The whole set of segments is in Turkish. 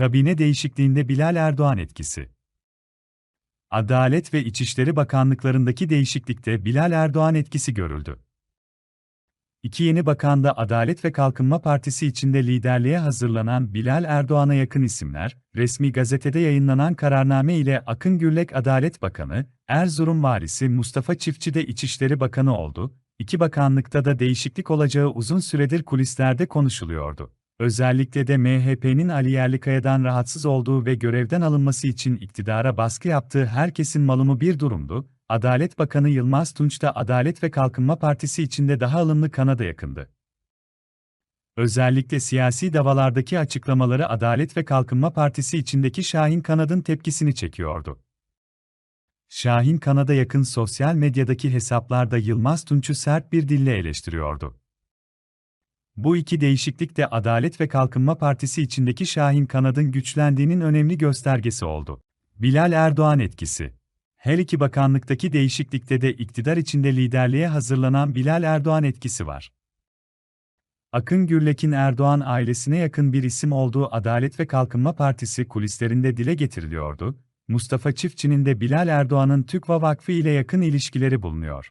Kabine değişikliğinde Bilal Erdoğan etkisi. Adalet ve İçişleri Bakanlıklarındaki değişiklikte Bilal Erdoğan etkisi görüldü. İki yeni bakan da Adalet ve Kalkınma Partisi içinde liderliğe hazırlanan Bilal Erdoğan'a yakın isimler, resmi gazetede yayınlanan kararname ile Akın Gürlek Adalet Bakanı, Erzurum Valisi Mustafa Çiftçi de İçişleri Bakanı oldu, iki bakanlıkta da değişiklik olacağı uzun süredir kulislerde konuşuluyordu. Özellikle de MHP'nin Ali Yerlikaya'dan rahatsız olduğu ve görevden alınması için iktidara baskı yaptığı herkesin malumu bir durumdu, Adalet Bakanı Yılmaz Tunç da Adalet ve Kalkınma Partisi içinde daha alımlı kanada yakındı. Özellikle siyasi davalardaki açıklamaları Adalet ve Kalkınma Partisi içindeki Şahin Kanad'ın tepkisini çekiyordu. Şahin Kanad'a yakın sosyal medyadaki hesaplarda Yılmaz Tunç'u sert bir dille eleştiriyordu. Bu iki değişiklik de Adalet ve Kalkınma Partisi içindeki Şahin Kanad'ın güçlendiğinin önemli göstergesi oldu. Bilal Erdoğan etkisi Her iki bakanlıktaki değişiklikte de iktidar içinde liderliğe hazırlanan Bilal Erdoğan etkisi var. Akın Gürlek'in Erdoğan ailesine yakın bir isim olduğu Adalet ve Kalkınma Partisi kulislerinde dile getiriliyordu, Mustafa Çiftçi'nin de Bilal Erdoğan'ın TÜKVA Vakfı ile yakın ilişkileri bulunuyor.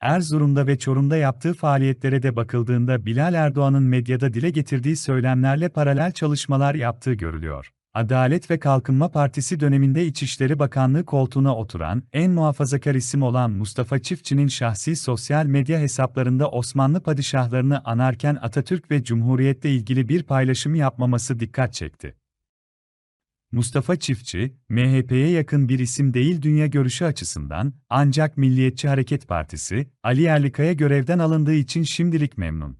Erzurum'da ve Çorum'da yaptığı faaliyetlere de bakıldığında Bilal Erdoğan'ın medyada dile getirdiği söylemlerle paralel çalışmalar yaptığı görülüyor. Adalet ve Kalkınma Partisi döneminde İçişleri Bakanlığı koltuğuna oturan, en muhafazakar isim olan Mustafa Çiftçi'nin şahsi sosyal medya hesaplarında Osmanlı padişahlarını anarken Atatürk ve Cumhuriyet'le ilgili bir paylaşım yapmaması dikkat çekti. Mustafa Çiftçi, MHP'ye yakın bir isim değil dünya görüşü açısından, ancak Milliyetçi Hareket Partisi, Ali Yerlikaya görevden alındığı için şimdilik memnun.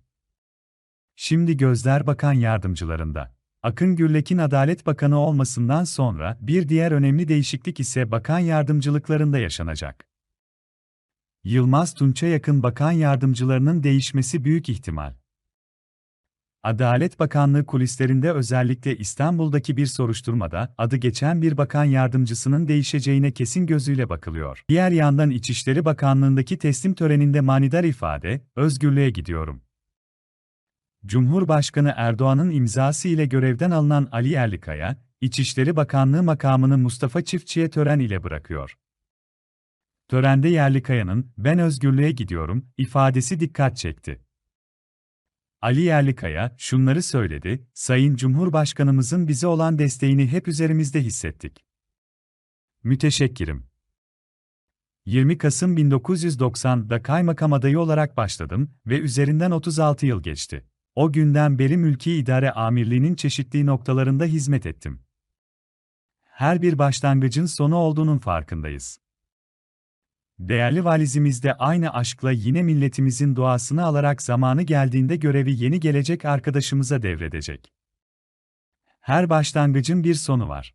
Şimdi gözler bakan yardımcılarında. Akın Gürlek'in Adalet Bakanı olmasından sonra bir diğer önemli değişiklik ise bakan yardımcılıklarında yaşanacak. Yılmaz Tunç'a yakın bakan yardımcılarının değişmesi büyük ihtimal. Adalet Bakanlığı kulislerinde özellikle İstanbul'daki bir soruşturmada adı geçen bir bakan yardımcısının değişeceğine kesin gözüyle bakılıyor. Diğer yandan İçişleri Bakanlığındaki teslim töreninde manidar ifade, özgürlüğe gidiyorum. Cumhurbaşkanı Erdoğan'ın imzası ile görevden alınan Ali Yerlikaya, İçişleri Bakanlığı makamını Mustafa Çiftçi'ye tören ile bırakıyor. Törende Yerlikaya'nın "Ben özgürlüğe gidiyorum" ifadesi dikkat çekti. Ali Yerlikaya şunları söyledi, Sayın Cumhurbaşkanımızın bize olan desteğini hep üzerimizde hissettik. Müteşekkirim. 20 Kasım 1990'da kaymakam adayı olarak başladım ve üzerinden 36 yıl geçti. O günden beri mülki idare amirliğinin çeşitli noktalarında hizmet ettim. Her bir başlangıcın sonu olduğunun farkındayız. Değerli valizimiz de aynı aşkla yine milletimizin duasını alarak zamanı geldiğinde görevi yeni gelecek arkadaşımıza devredecek. Her başlangıcın bir sonu var.